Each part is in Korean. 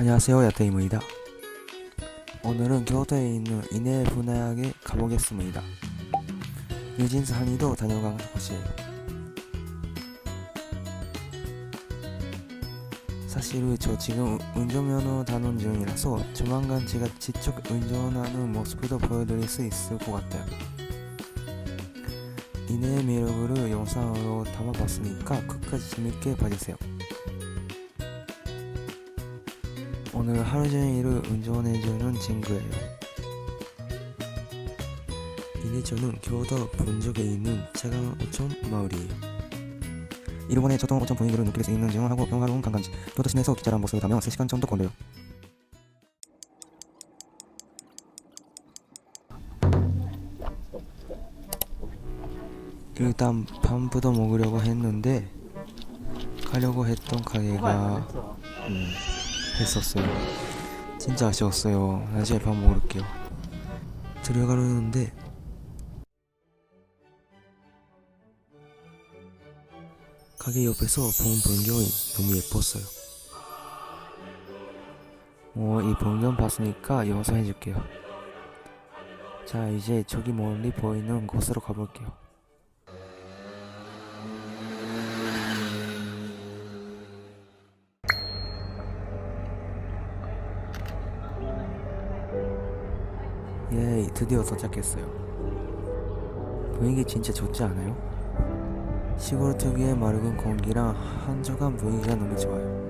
안녕하세요 야테이무이다. 오늘은 교토에 있는 이내 분야에 가보겠습니다. 유진스 한이도 다녀간 곳이에요. 사실 저 지금 운전면허 단원 중이라서 조만간 제가 직접 운전하는 모습도 보여드릴 수 있을 것 같아요. 이내의 매력을 영상으로 담아봤으니까 끝까지 재밌게 봐주세요 오늘 하루 종일을 운전해주는 친구예요. 이내 저는 교도 본적에 있는 작은 오천 마을이에요. 일본의 저동 오천 분위기를 느낄 수 있는 조용하고 평화로운 관광지. 교도 시내에서 기차란 버스를 타면 3시간 정도 걸려요. 일단 밤부터 먹으려고 했는데 가려고 했던 가게가 음, 했었어요. 진짜 아쉬웠어요. 나중에 밥 먹을게요. 들어가려는데 가게 옆에서 본 풍경이 너무 예뻤어요. 어, 이 풍경 봤으니까 영상 해줄게요. 자, 이제 저기 멀리 보이는 곳으로 가볼게요. 드디어 도착했어요. 분위기 진짜 좋지 않아요? 시골 특유의 마르은 공기랑 한적한 분위기가 너무 좋아요.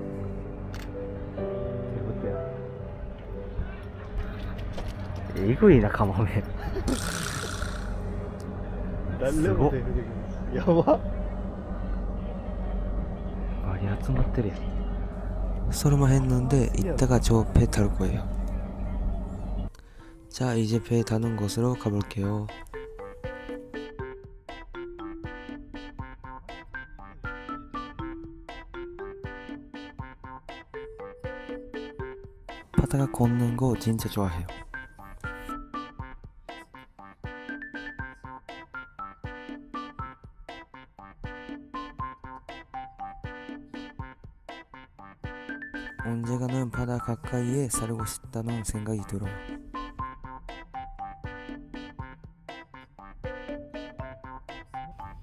이거 이나 가마메. 날려고 야와. 말이 같은 것들이. 서로만 했는데 이따가 저 배 탈 거예요. 자, 이제 배 타는 곳으로 가볼게요. 바다가 걷는 거 진짜 좋아해요. 언제가는 바다 가까이에 살고 싶다는 생각이 들어요.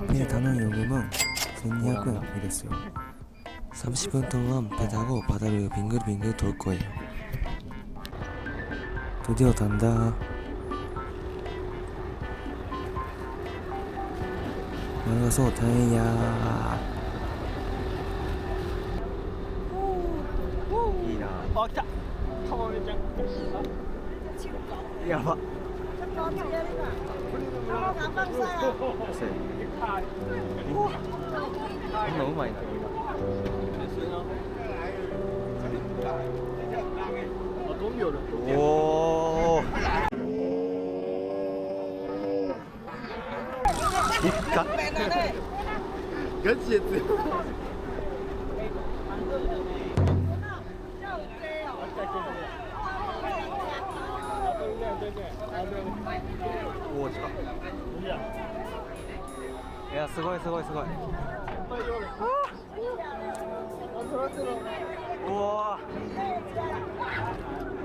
예, 배 단원 요금은 전야금 이랬어요. 30분 동안 배 타고 바다를 빙글빙글 돌 거예요. 드디어 단다. 맑아서 다행이야. 야봐. 今うまいなガチやつよおお、近っ。いや、すごいすごいすごい。うわ。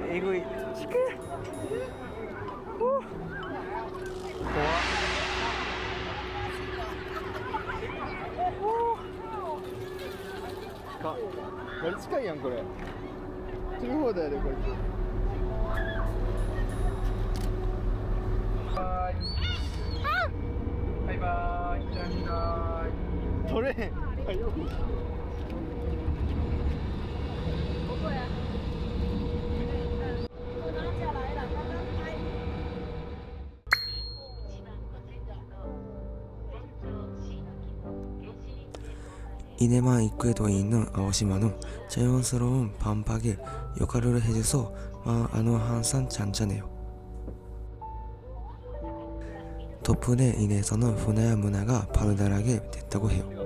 えぐい。ちく。怖っ近っ。これ近いやんこれ。取り放題やでこいつ。 노래. 이내만 입구에도 있는 아오시마는 자연스러운 반박에 역할을 해줘서 마음은 항상 잔잔해요. 덕분에 인해서는 분야 문화가 바르다하게 됐다고 해요.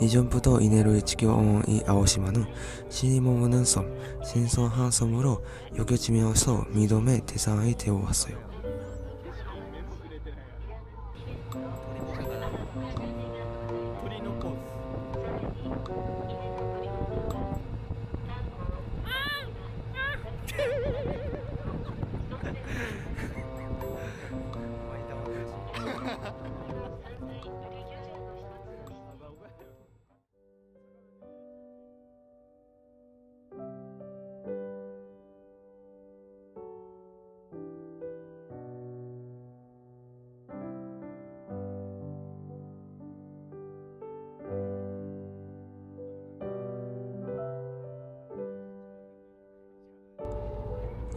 이전부터 이내를 지켜온 이 아오시마는 신이 머무는 섬, 신선한 섬으로 여겨지면서 믿음의 대상이 되어왔어요.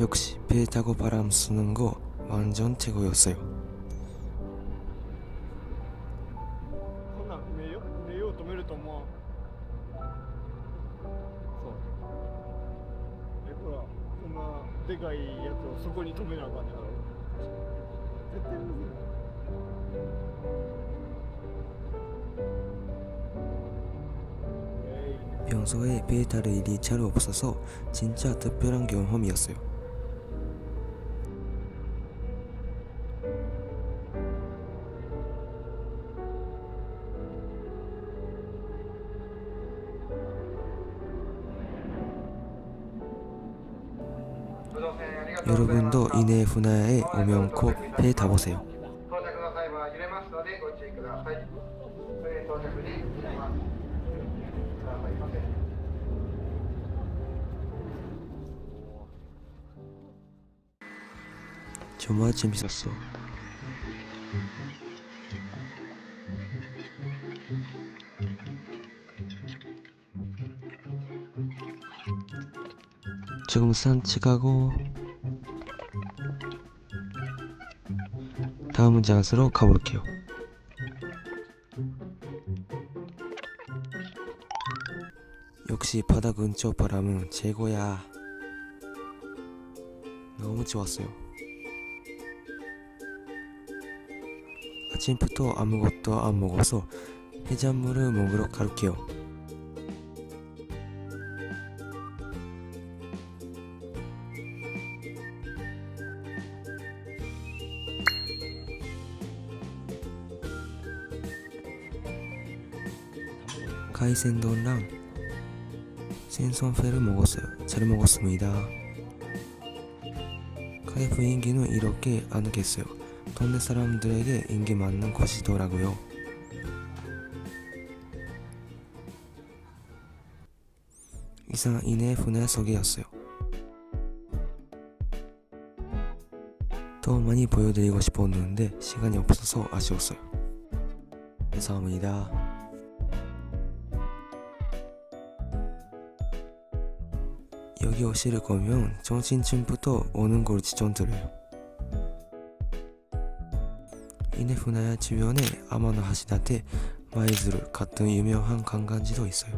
역시 배 타고 바람 쓰는 거 완전 최고였어요. 평소에 배 타를 이리 잘 없어서 진짜 특별한 경험이었어요. 여러분도 이내 분야에 오면 꼭 해다보세요. 정말 재밌었어. 조금 산책하고 다음 장소로 가볼게요. 역시 바다 근처 바람은 최고야. 너무 좋았어요. 아침부터 아무것도 안 먹어서 해산물을 먹으러 갈게요. 가이센돈랑 생선회를 먹었어요. 잘 먹었습니다. 가게 분위기는 이렇게 않겠어요. 동네 사람들에게 인기 많는 곳이더라고요. 이상 이내 분야 소개였어요. 더 많이 보여드리고 싶었는데 시간이 없어서 아쉬웠어요. 감사합니다. 여기 오실 거면 정신쯤부터 오는 걸 추천드려요. 이네 분야 주변에 아마노 하시다테 마이즈루 같은 유명한 관광지도 있어요.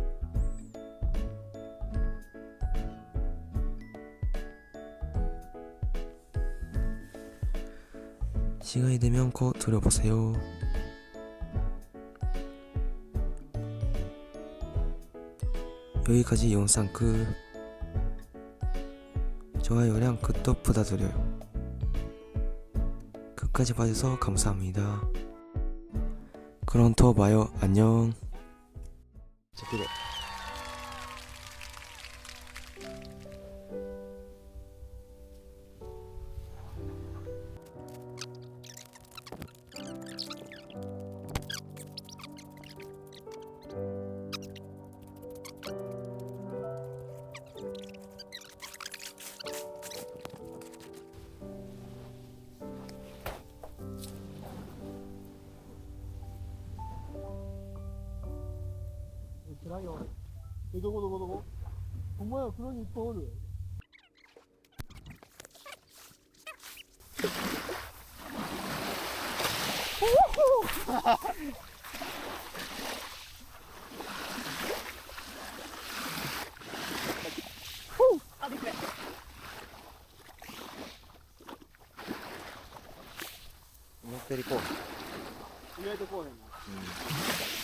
시간이 되면 꼭 들어보세요. 여기까지 영상 끝. 좋아요랑 구독 부탁드려요. 끝까지 봐주셔서 감사합니다. 그럼 또 봐요. 안녕. ないよ。え、どこどこどこお前は黒にいっぱいおる。あ、できない。思っおよりこう。意外とこうおんお。うん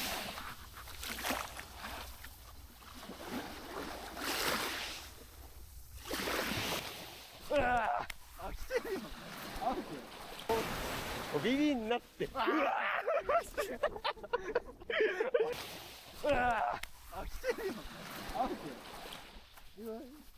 になって。うわうわきてるよ。てる。